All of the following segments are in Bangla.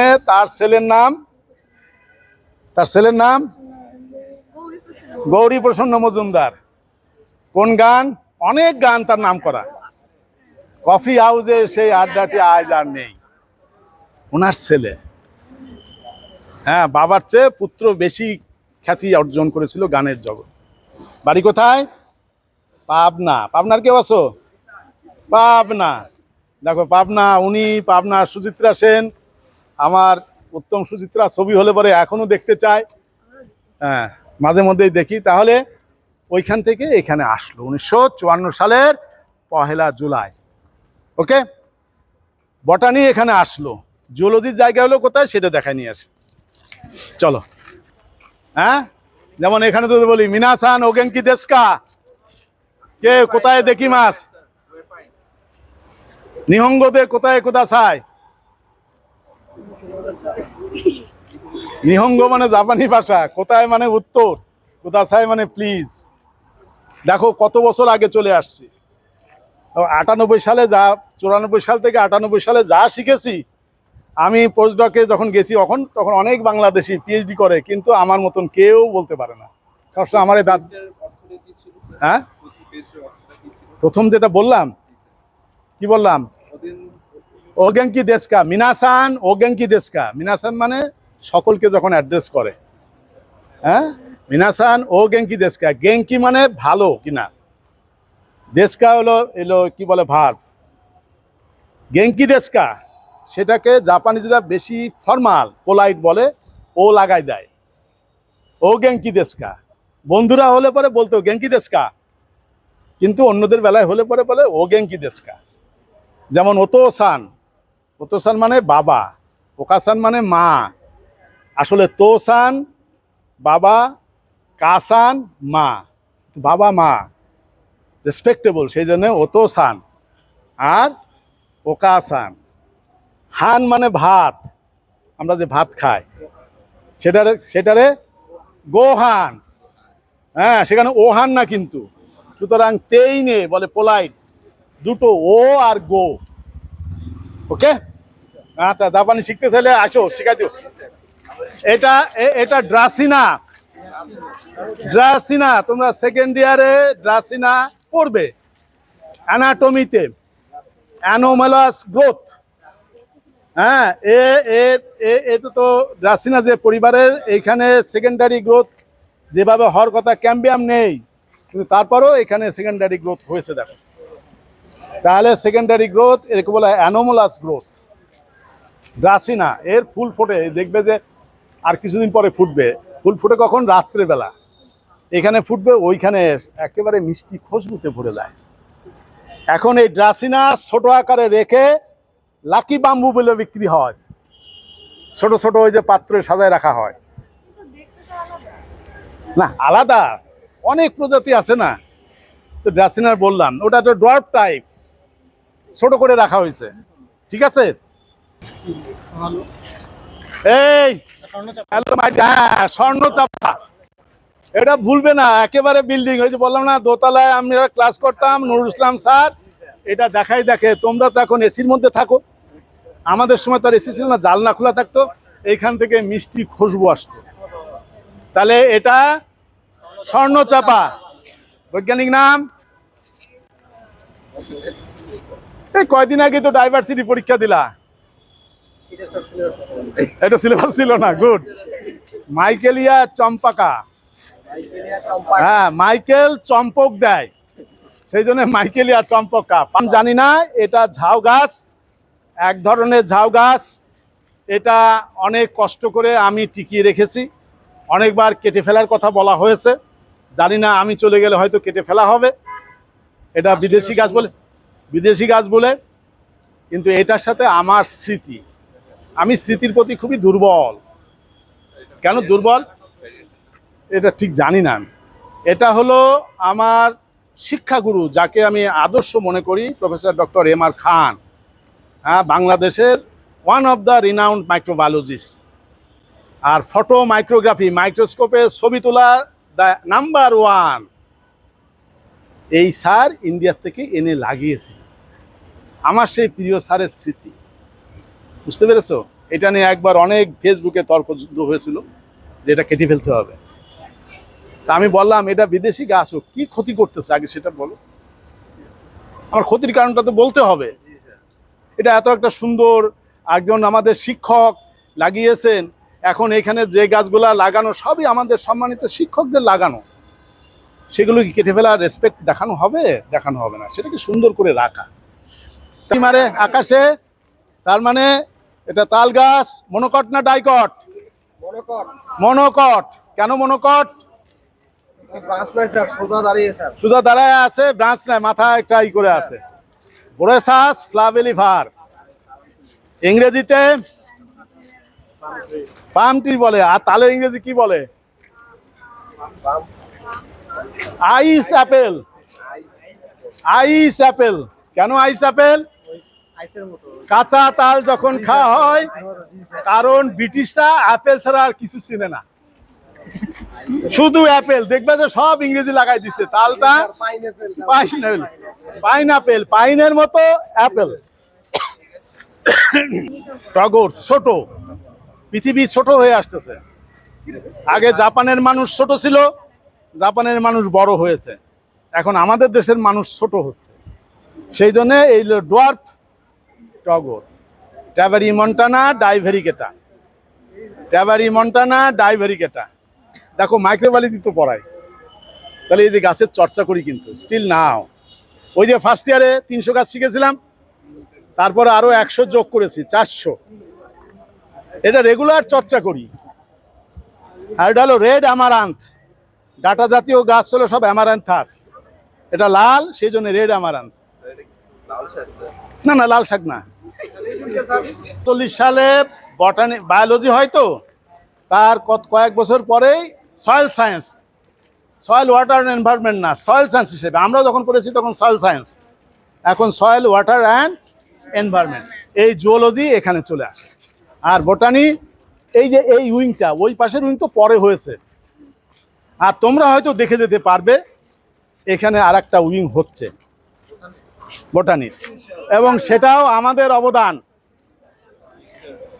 তার ছেলের নাম? তার ছেলের নাম? গৌরী প্রসন্ন মজুমদার। কোন গান? অনেক গান তার নাম করা। কফি হাউসের সেই আড্ডাটি আজ আর নেই। ওনার ছেলে। হ্যাঁ বাবার চেয়ে পুত্র বেশি খ্যাতি অর্জন করেছিল গানের জগৎ। বাড়ি কোথায়? পাবনা। পাবনার কেউ আছো? পাবনা। দেখো, পাবনা, উনি, পাবনা সুচিত্রা সেন আমার উত্তম সুচিত্রা ছবি হলে পরে এখনও দেখতে চায়। হ্যাঁ মাঝে মধ্যেই দেখি। তাহলে ওইখান থেকে এখানে আসলো উনিশশো চুয়ান্ন সালের পহেলা জুলাই। ওকে? বটানি এখানে আসলো। জুলজির জায়গা হলো কোথায় সেটা দেখায় নিয়ে আসে। চলো। হ্যাঁ? যেমন এখানে তো বলি, মিনাসান ওগেঙ্কি দেশকা। কে কোথায় দেখি মাছ? নিহঙ্গদে কোথায় কোদাসায় নিহঙ্গ মানে জাপানি ভাষা। কোথায় মানে উত্তর? কোদাসায় মানে প্লিজ দেখো, কত বছর আগে চলে আসছি। আটানব্বই সালে যা, চুরানব্বই সাল থেকে আটানব্বই সালে যা শিখেছি, আমি পোস্টডকে যখন গেছি তখন তখন অনেক বাংলাদেশি পিএইচডি করে, কিন্তু আমার মতন কেউ বলতে পারে না। সবসময় আমার দাঁত হ্যাঁ? প্রথম যেটা বললাম, কি বললাম? ওগেঙ্কি দেশকা, মিনাসান ওগেঙ্কি দেশকা। মিনাসান মানে সকলকে যখন অ্যাড্রেস করে। হ্যাঁ? মিনাসান ও গেঙ্কি দেশকা। গেঙ্কি মানে ভালো কিনা। দেশকা হলো, এলো কি বলে ভার। গেঙ্কি দেশকা, সেটাকে জাপানিজরা বেশি ফর্মাল পোলাইট বলে, ও লাগাই দেয়। ও গেঙ্কি দেশকা। বন্ধুরা হলে পরে বলতো, গেঙ্কি দেশকা। কিন্তু অন্যদের বেলায় হলে পরে বলে ও গেঙ্কি দেশকা। যেমন ওতোসান ওতোসান মানে বাবা ওকাসান মানে মা। আসলে তোসান, বাবা, কাসান, মা। বাবা, মা। রেসপেক্টেবল সেই জন্য ওতোসান আর ওকাসান হান মানে ভাত। আমরা যে ভাত খাই, সেটারে সেটারে গোহান। হ্যাঁ সেখানে ওহান না কিন্তু। সুতরাং তেইনে বলে পোলাইট। দুটো ও আর গো। ওকে আচ্ছা জাপানি শিখতে চাইলে আসো, শিখাই দিও। এটা এটা ড্রাসিনা। ড্রাসিনা, তোমরা সেকেন্ড ইয়ারে ড্রাসিনা পড়বে। অ্যানাটমিতে অ্যানোমালাস গ্রোথ হ্যাঁ এ- এটা তো ড্রাসিনা যে পরিবারের, এইখানে সেকেন্ডারি গ্রোথ যেভাবে হওয়ার কথা, ক্যাম্বিয়াম নেই। কিন্তু তারপরেও এখানে সেকেন্ডারি গ্রোথ হয়েছে, দেখো। তাহলে সেকেন্ডারি গ্রোথ এরকম বলে অ্যানোমোলাস গ্রোথ ড্রাসিনা এর ফুল ফোটে দেখবে যে আর কিছুদিন পরে ফুটবে। ফুল ফুটে কখন? রাত্রেবেলা। এখানে ফুটবে, ওইখানে একেবারে মিষ্টি খুশবুতে ভরে যায়। এখন এই ড্রাসিনা ছোট আকারে রেখে লাকি বাম্বু বলে বিক্রি হয়। ছোট ছোট ওই যে পাত্রে সাজায় রাখা হয়। না, আলাদা। অনেক প্রজাতি আছে না। তো ড্রাসিনার বললাম, ওটা তো ড্রপ টাইপ ছোট করে রাখা হয়েছে। ঠিক আছে? এই স্বর্ণ এটা ভুলবে না, একেবারে বিল্ডিং ওই যে বললাম না, দোতলায় আমরা ক্লাস করতাম, নুরুল ইসলাম স্যার। এটা দেখাই দেখে, তোমরা তো এখন এসির মধ্যে থাকো। আমাদের সময় তার এসি ছিল না, জালনা খোলা থাকতো। এইখান থেকে মিষ্টি খুশবু আসতো। তাহলে এটা স্বর্ণ চাপা। বৈজ্ঞানিক নাম? এই কয়দিন আগে তো ডাইভার্সিটি পরীক্ষা দিলা। এটা সিলেবাস ছিল না গুড মাইকেলিয়া চম্পাকা। হ্যাঁ মাইকেল চম্পক দেয়। সেই জন্য মাইকেলিয়া চম্পকা। আমি জানি না, এটা ঝাউ গাছ, এক ধরনের ঝাউ গাছ। এটা অনেক কষ্ট করে আমি টিকিয়ে রেখেছি। অনেকবার কেটে ফেলার কথা বলা হয়েছে। জানি না আমি চলে গেলে হয়তো কেটে ফেলা হবে। এটা বিদেশি গাছ বলে বিদেশি গাছ বলে, কিন্তু এটার সাথে আমার স্মৃতি। আমি স্মৃতির প্রতি খুবই দুর্বল। কেন দুর্বল? এটা ঠিক জানি না আমি। এটা হলো আমার শিক্ষাগুরু, যাকে আমি আদর্শ মনে করি, professor doctor M R Khan. হ্যাঁ বাংলাদেশের one of the renowned microbiologist R photo মাইক্রোগ্রাফি মাইক্রোস্কোপে ছবি তোলা দ্য নাম্বার ওয়ান এই সার ইন্ডিয়ার থেকে এনে লাগিয়েছে। আমার সেই প্রিয় সারের স্মৃতি। বুঝতে পেরেছ? এটা নিয়ে একবার অনেক ফেসবুকে তর্ক যুদ্ধ হয়েছিল যে এটা কেটে ফেলতে হবে। তা আমি বললাম এটা বিদেশি গাছ হোক কি ক্ষতি করতেছে? আগে সেটা বলো। আমার ক্ষতির কারণটা তো বলতে হবে। এটা এত একটা সুন্দর একজন আমাদের শিক্ষক লাগিয়েছেন। এখন এখানে যে গাছগুলা লাগানো সবই আমাদের সম্মানিত শিক্ষকদের লাগানো। সেগুলো কি কেটে ফেলা রেসপেক্ট দেখানো হবে? দেখানো হবে না। সেটাকে সুন্দর করে রাখা। মারে আকাশে তার মানে এটা তাল গাছ মনোকট না ডাইকট? মনোকট। কেন মনোকট? সোজা দাঁড়িয়ে আছে ব্রাঞ্চ নাই মাথা একটা ই করে আছে। ব্রেসাস ফ্লাভেলিভার। ইংরেজিতে পাম ট্রি বলে। আর তালের ইংরেজি কি বলে? Ice apple. Ice apple. কেন আইস অ্যাপেল? কাঁচা তাল যখন খাওয়া হয়, কারণ ব্রিটিশরা আপেল ছাড়া আর কিছু চিনে না। শুধু অ্যাপেল। দেখবে যে সব ইংরেজি লাগাই দিচ্ছে তালটা পাইনাপেল পাইনাপেল পাইনের মতো অ্যাপেল। টগর ছোট। পৃথিবী ছোট হয়ে আসতেছে। আগে জাপানের মানুষ ছোট ছিল জাপানের মানুষ বড় হয়েছে। এখন আমাদের দেশের মানুষ ছোট হচ্ছে। সেই জন্য এই ডোয়ার্ফ টগর, ট্যাভারি মন্টানা ডাইভেরিকেটা ট্যাভারি মন্টানা ডাইভেরিকেটা দেখো মাইক্রোবায়োলজি তো পড়ায়। তাহলে এই যে গাছের চর্চা করি কিন্তু স্টিল নাও ওই যে ফার্স্ট ইয়ারে তিনশো গাছ শিখেছিলাম, তারপরে আরও একশো যোগ করেছি, চারশো। এটা রেগুলার চর্চা করি। আর এটা হলো রেড অ্যামারান্থ ডাটা জাতীয় গাছ ছিল সব অ্যামারান্থাস এটা লাল, সেই জন্য রেড অ্যামারান্থ না না, লাল শাক না। চল্লিশ সালে বটানি বায়োলজি হয়তো তার কত, কয়েক বছর পরেই soil science soil water and environment না সয়েল সায়েন্স হিসেবে। আমরা যখন করেছি তখন সয়েল সায়েন্স এখন সয়েল ওয়াটার অ্যান্ড এনভায়রনমেন্ট এই জুওলজি এখানে চলে আসে। আর বোটানি এই যে, এই উইংটা, ওই পাশের উইং তো পরে হয়েছে। আর তোমরা হয়তো দেখে যেতে পারবে, এখানে আর একটা উইং হচ্ছে, বোটানির। এবং সেটাও আমাদের অবদান।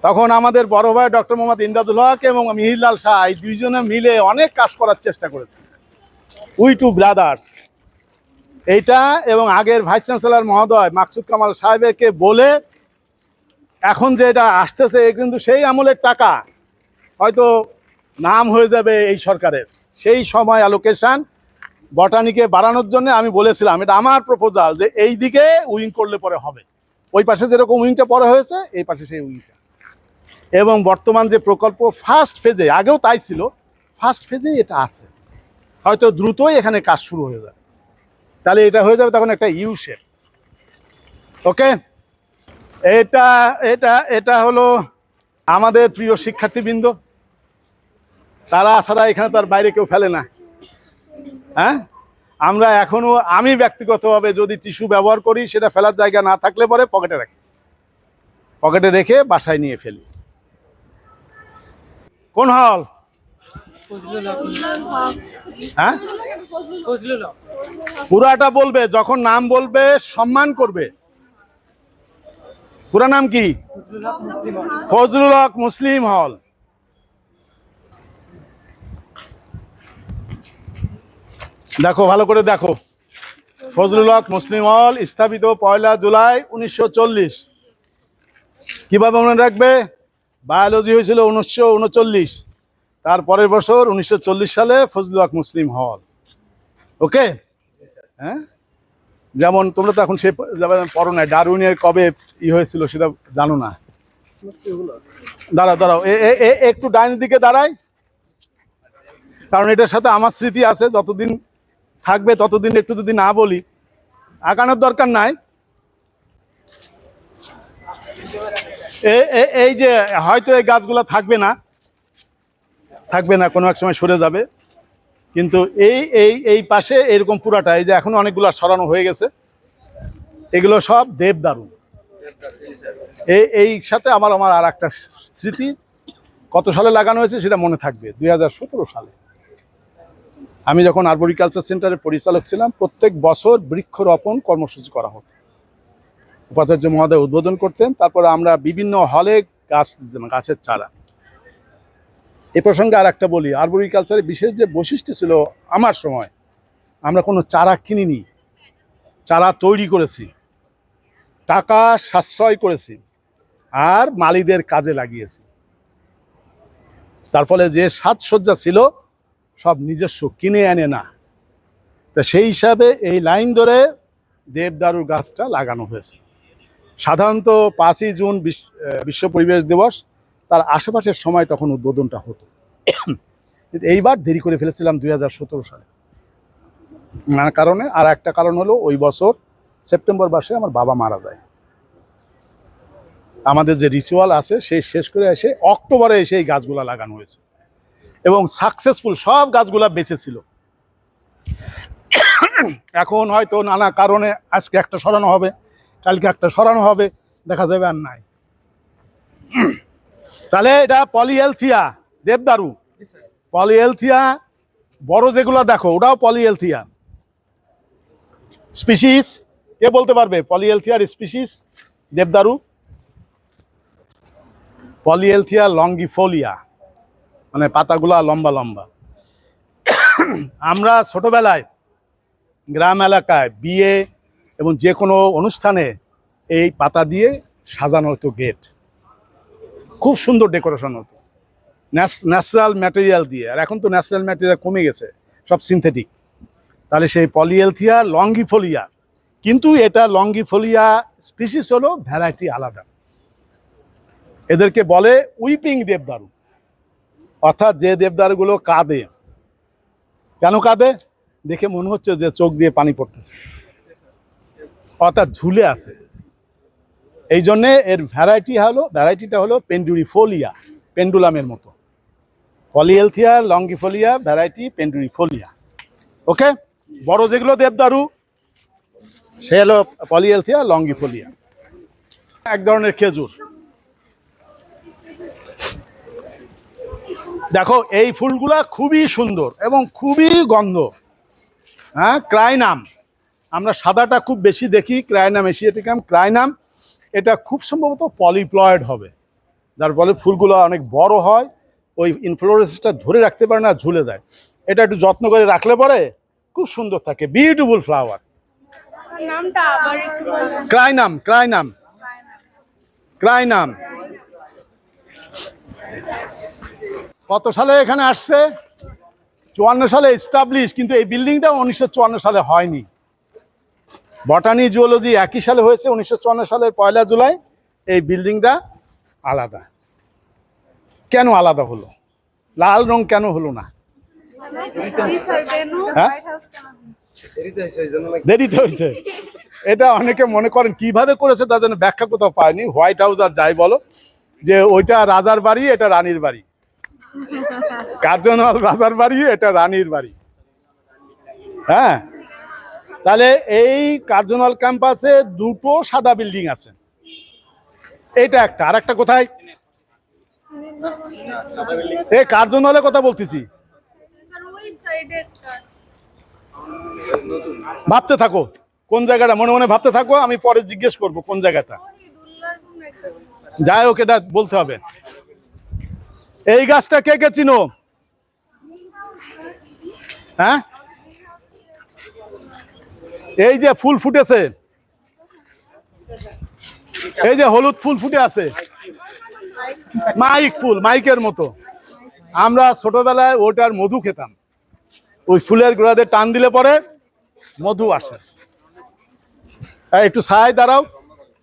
তখন আমাদের বড় ভাই ডক্টর মোহাম্মদ ইমদাদুল হক এবং মিহিরলাল শাহ, এই দুইজনে মিলে অনেক কাজ করার চেষ্টা করেছে। We two brothers. এইটা এবং আগের ভাইস চ্যান্সেলর মহোদয়, মাকসুদ কামাল সাহেবকে বলে, এখন যে এটা আসতেছে কিন্তু সেই আমলের টাকা। হয়তো নাম হয়ে যাবে এই সরকারের। সেই সময় অ্যালোকেশন বটানিকে বাড়ানোর জন্য আমি বলেছিলাম, এটা আমার প্রপোজাল যে এই দিকে উইং করলে পরে হবে। ওই পাশে যেরকম উইংটা পরে হয়েছে, এই পাশে সেই উইংটা। এবং বর্তমান যে প্রকল্প ফার্স্ট ফেজে আগেও তাই ছিল ফার্স্ট ফেজে এটা আছে। হয়তো দ্রুতই এখানে কাজ শুরু হয়ে যাবে। তাহলে এটা হয়ে যাবে তখন একটা ইউ শেপ ওকে এটা এটা এটা হলো আমাদের প্রিয় শিক্ষার্থীবৃন্দ। তারা ছাড়া এখানে তার বাইরে কেউ ফেলে না। হ্যাঁ? আমরা এখনও আমি ব্যক্তিগতভাবে যদি টিস্যু ব্যবহার করি, সেটা ফেলার জায়গা না থাকলে পরে পকেটে রাখি। পকেটে রেখে বাসায় নিয়ে ফেলি। কোন হল? হ্যাঁ? পুরাটা বলবে, যখন নাম বলবে, সম্মান করবে। পুরা নাম কি? ফজলুল হক মুসলিম হল। দেখো, ভালো করে দেখো। ফজলুল হক মুসলিম হল স্থাপিত পয়লা জুলাই উনিশশো চল্লিশ। কীভাবে মনে রাখবে? বায়োলজি হয়েছিল উনিশশো উনচল্লিশ। তার পরের বছর উনিশশো চল্লিশ সালে ফজলুল হক মুসলিম হল। ওকে? হ্যাঁ? যেমন তোমরা তো এখন সে পড়ো না, ডারউইনের কবে ই হয়েছিল সেটা জানো না। দাঁড়াও দাঁড়াও একটু ডাইনের দিকে দাঁড়াই। কারণ এটার সাথে আমার স্মৃতি আছে, যতদিন থাকবে, ততদিন একটু যদি না বলি। আঁকানোর দরকার নাই। এই যে হয়তো এই গাছগুলো থাকবে না থাকবে না, কোনো এক সময় সরে যাবে। কিন্তু এই এই এই পাশে এরকম পুরাটা, এই যে এখন অনেকগুলো সরানো হয়ে গেছে। এগুলো সব দেবদারু এই এই সাথে আমার আমার আর একটা স্মৃতি, কত সালে লাগানো হয়েছে সেটা মনে থাকবে দু হাজার সতেরো সালে। আমি যখন আরবরিকালচার সেন্টারের পরিচালক ছিলাম, প্রত্যেক বছর বৃক্ষরোপণ কর্মসূচি করা হতো। উপাচার্য মহোদয় উদ্বোধন করতেন, তারপরে আমরা বিভিন্ন হলে গাছ দিতে না গাছের চারা। এ প্রসঙ্গে আর একটা বলি আরবোরিকালচারের বিশেষ যে বৈশিষ্ট্য ছিল আমার সময়, আমরা কোনো চারা কিনিনি। চারা তৈরি করেছি। টাকা সাশ্রয় করেছি। আর মালিদের কাজে লাগিয়েছি। তার ফলে যে সাজসজ্জা ছিল সব নিজস্ব কিনে আনে না। তা সেই হিসাবে এই লাইন ধরে দেবদারুর গাছটা লাগানো হয়েছে। সাধারণত পাঁচই জুন বিশ্ব- পরিবেশ দিবস, তার আশেপাশের সময় তখন উদ্বোধনটা হতো। এইবার দেরি করে ফেলেছিলাম দুই হাজার সতেরো সালে। নানা কারণে আর একটা কারণ হলো ওই বছর সেপ্টেম্বর মাসে আমার বাবা মারা যায়। আমাদের যে রিচুয়াল আছে সেই শেষ করে এসে অক্টোবরে এসে এই গাছগুলো লাগানো হয়েছে। এবং সাকসেসফুল সব গাছগুলা বেঁচেছিল। এখন হয়তো নানা কারণে আজকে একটা সরানো হবে, কালকে একটা সরানো হবে, দেখা যাবে আর নাই। তাহলে এটা পলিএলথিয়া দেবদারু। পলিএলথিয়া বড় যেগুলো দেখো, ওটাও পলিএলথিয়া স্পিসিস কে বলতে পারবে? পলিএলথিয়ার স্পিসিস দেবদারু। পলিএলথিয়া লঙ্গিফোলিয়া মানে পাতাগুলা লম্বা লম্বা। আমরা ছোটবেলায় গ্রাম এলাকায় বিয়ে এবং যে কোনো অনুষ্ঠানে এই পাতা দিয়ে সাজানো হতো গেট। খুব সুন্দর ডেকোরেশন হতো। ন্যাচারাল ম্যাটেরিয়াল দিয়ে। আর এখন তো ন্যাচারাল ম্যাটেরিয়াল কমে গেছে, সব সিনথেটিক। তাহলে সেই পলিএলথিয়া লঙ্গিফোলিয়া কিন্তু এটা লঙ্গিফোলিয়া স্পিসিস হলো ভ্যারাইটি আলাদা। এদেরকে বলে উইপিং দেবদারু। অর্থাৎ যে দেবদারুগুলো কাঁদে। কেন কাঁদে? দেখে মনে হচ্ছে যে চোখ দিয়ে পানি পড়তেছে। অর্থাৎ ঝুলে আছে। এই জন্যে এর ভ্যারাইটি হলো ভ্যারাইটিটা হলো পেন্ডুরিফোলিয়া পেন্ডুলামের মতো। পলিএলথিয়া লঙ্গিফোলিয়া ভ্যারাইটি পেন্ডুরিফোলিয়া ওকে বড় যেগুলো দেবদারু, সে হলো পলিএলথিয়া লঙ্গিফোলিয়া এক ধরনের খেজুর। দেখো এই ফুলগুলা খুবই সুন্দর এবং খুবই গন্ধ। হ্যাঁ ক্রাইনাম। আমরা সাদাটা খুব বেশি দেখি ক্রাইনাম এশিয়াটিকাম ক্রাইনাম। এটা খুব সম্ভবত পলিপ্লয়েড হবে যার ফলে ফুলগুলো অনেক বড় হয় ওই ইনফ্লোরেন্সটা ধরে রাখতে পারে না ঝুলে যায়। এটা একটু যত্ন করে রাখলে পরে খুব সুন্দর থাকে বিউটিফুল ফ্লাওয়ার? ক্রাইনাম ক্রাইনাম। ক্রাইনাম। কত সালে এখানে আসছে? চুয়ান্ন সালে এস্টাবলিশ কিন্তু এই বিল্ডিংটা উনিশশো চুয়ান্ন সালে হয়নি। বটানি জুওলজি একই সালে হয়েছে, উনিশশো চুয়ান্ন সালের পয়লা জুলাই। এই বিল্ডিংটা আলাদা। কেন আলাদা হলো? লাল রং কেন হলো না? হ্যাঁ? দেরিতে হয়েছে। এটা অনেকে মনে করেন কীভাবে করেছে তার জন্য ব্যাখ্যা কোথাও পায়নি। হোয়াইট হাউস আর যাই বলো, যে ওইটা রাজার বাড়ি, এটা রানীর বাড়ি। কার্জন হল রাজার বাড়ি, এটা রানীর বাড়ি। হ্যাঁ? তাহলে এই কার্জন হল ক্যাম্পাসে দুটো সাদা বিল্ডিং আছে। এটা একটা আর একটা কোথায়? এই কার্জন হলে কথা বলতেছি। ভাবতে থাকো, কোন জায়গাটা, মনে মনে ভাবতে থাকো, আমি পরে জিজ্ঞেস করব কোন জায়গাটা। যাই হোক, এটা বলতে হবে। এই গাছটা কে কে চিনো? হ্যাঁ? এই যে ফুল ফুটেছে। এই যে হলুদ ফুল ফুটে আছে। মাইক ফুল মাইকের মতো। আমরা ছোটবেলায় ওটার মধু খেতাম। ওই ফুলের গোড়াতে টান দিলে পরে মধু আসে। হ্যাঁ, একটু ছায় দাঁড়াও।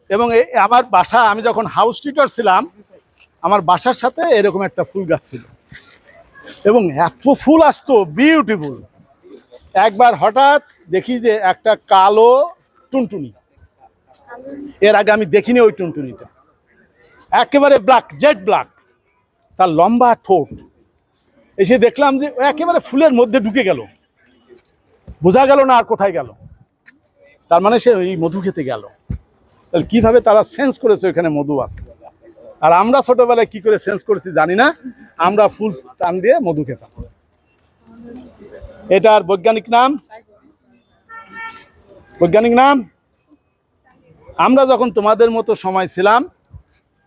এবং আমার বাসা আমি যখন হাউস টিটার ছিলাম আমার বাসার সাথে এরকম একটা ফুল গাছ ছিল। এবং এত ফুল আসতো বিউটিফুল একবার হঠাৎ দেখি যে একটা কালো টুনটুনি। এর আগে আমি দেখিনি ওই টুনটুনিটা। একেবারে ব্ল্যাক জেড ব্ল্যাক তার লম্বা ঠোঁট। এসে দেখলাম যে একেবারে ফুলের মধ্যে ঢুকে গেল। বোঝা গেল না আর কোথায় গেল। তার মানে সে ওই মধু খেতে গেল। তাহলে কীভাবে তারা সেন্স করেছে ওইখানে মধু আছে আর আমরা ছোটবেলায় কি করে সেন্স করেছি জানি না, আমরা ফুল টান দিয়ে মধু খেতাম। এটার বৈজ্ঞানিক নাম? বৈজ্ঞানিক নাম? আমরা যখন তোমাদের মতো সময় ছিলাম,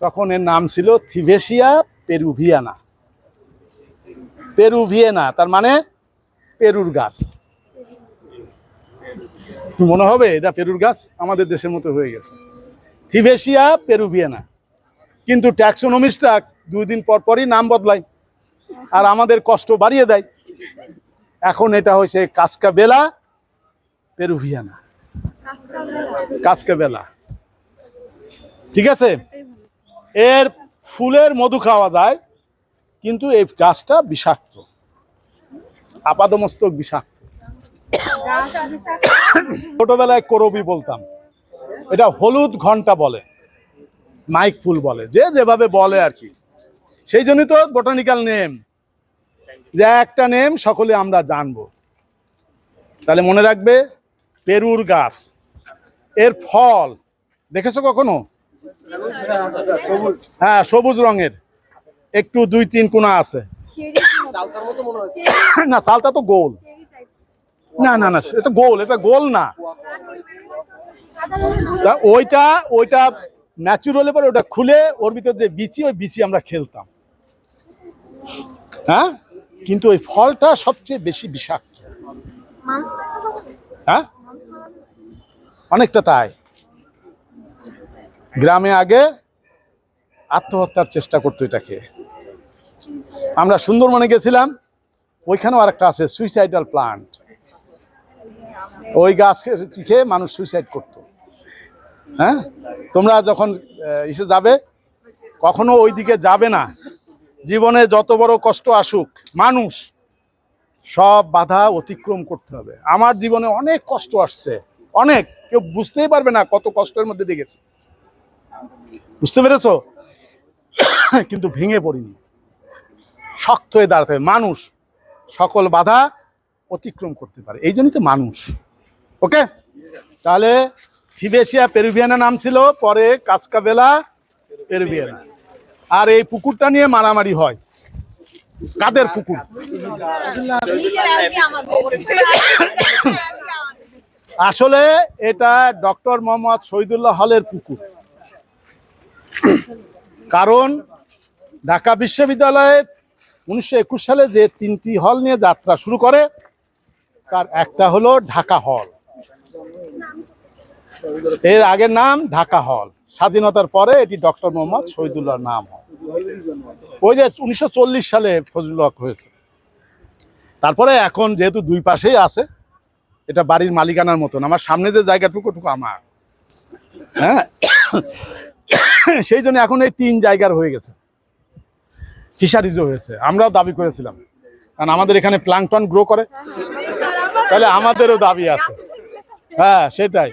তখন এর নাম ছিল থিভেসিয়া পেরুভিয়ানা। পেরুভিয়েনা, তার মানে পেরুর গাছ। মনে হবে এটা পেরুর গাছ আমাদের দেশের মতো হয়ে গেছে। থিভেসিয়া পেরুভিয়ানা। কিন্তু ট্যাক্সোনমিস্টরা দুই দিন পর পরই নাম বদলায় আর আমাদের কষ্ট বাড়িয়ে দেয়। এখন এটা হয়েছে কাসকাবেলা পেরুভিয়ানা। কাসকাবেলা। ঠিক আছে? এর ফুলের মধু খাওয়া যায় কিন্তু এই গাছটা বিষাক্ত। আপাদমস্তক বিষাক্ত। ছোটবেলায় করবি বলতাম এটা হলুদ ঘণ্টা বলে। মাইক ফুল বলে, যে যেভাবে বলে আর কি। সেই জন্যই তো বোটানিক্যাল নেম যে একটা নেম সকলে আমরা জানব। তাহলে মনে রাখবে, পেরুর গাছ, এর ফল, দেখেছ কখনো? হ্যাঁ সবুজ রঙের, একটু দুই তিন কোনা আছে। না, চালটা তো গোল। না না না এটা গোল এটা গোল না। তা ওইটা ওইটা ন্যাচুরালি পরে ওটা খুলে ওর ভিতর যে বিচি, ওই বিচি আমরা খেলতাম। হ্যাঁ? কিন্তু ওই ফলটা সবচেয়ে বেশি বিষাক্ত। হ্যাঁ? অনেকটা তাই। গ্রামে আগে আত্মহত্যার চেষ্টা করতো এটাকে। আমরা সুন্দরবনে গেছিলাম, ওইখানেও আরেকটা আছে সুইসাইডাল প্লান্ট ওই গাছ খেয়ে মানুষ সুইসাইড করতো। হ্যাঁ? তোমরা যখন ইসে যাবে, কখনো ওই দিকে যাবে না। জীবনে যত বড় কষ্ট আসুক, মানুষ, সব বাধা অতিক্রম করতে হবে। আমার জীবনে অনেক কষ্ট আসছে। অনেক। কেউ বুঝতেই পারবে না কত কষ্টের মধ্যে দিয়ে গেছে। বুঝতে পেরেছ? কিন্তু ভেঙে পড়িনি। শক্ত হয়ে দাঁড়াতে মানুষ সকল বাধা অতিক্রম করতে পারে। এই জন্যই তো মানুষ। ওকে? তাহলে থিবেশিয়া পেরুভিয়ানা নাম ছিল, পরে কাসকাবেলা পেরুভিয়ানা। আর এই পুকুরটা নিয়ে মারামারি হয়। কাদের পুকুর? আসলে এটা ডক্টর মোহাম্মদ শহীদুল্লাহ হলের পুকুর। কারণ ঢাকা বিশ্ববিদ্যালয়ে উনিশশো একুশ সালে যে তিনটি হল নিয়ে যাত্রা শুরু করে, তার একটা হলো ঢাকা হল। এর আগের নাম ঢাকা হল। স্বাধীনতার পরে এটি ডক্টর মোহাম্মদ শহীদুল্লাহ নাম ওই যে উনিশশো চল্লিশ সালে ফজলুল হক হয়েছে। তারপরে এখন যেহেতু দুই পাশেই আছে, এটা বাড়ির মালিকানার মতন। আমার সামনে যে জায়গাটুকু ওটুকু আমার। হ্যাঁ? সেই জন্য এখন এই তিন জায়গার হয়ে গেছে। ফিশারিজও হয়েছে। আমরাও দাবি করেছিলাম। কারণ আমাদের এখানে প্লাংটন গ্রো করে। তাহলে আমাদেরও দাবি আছে। হ্যাঁ সেটাই।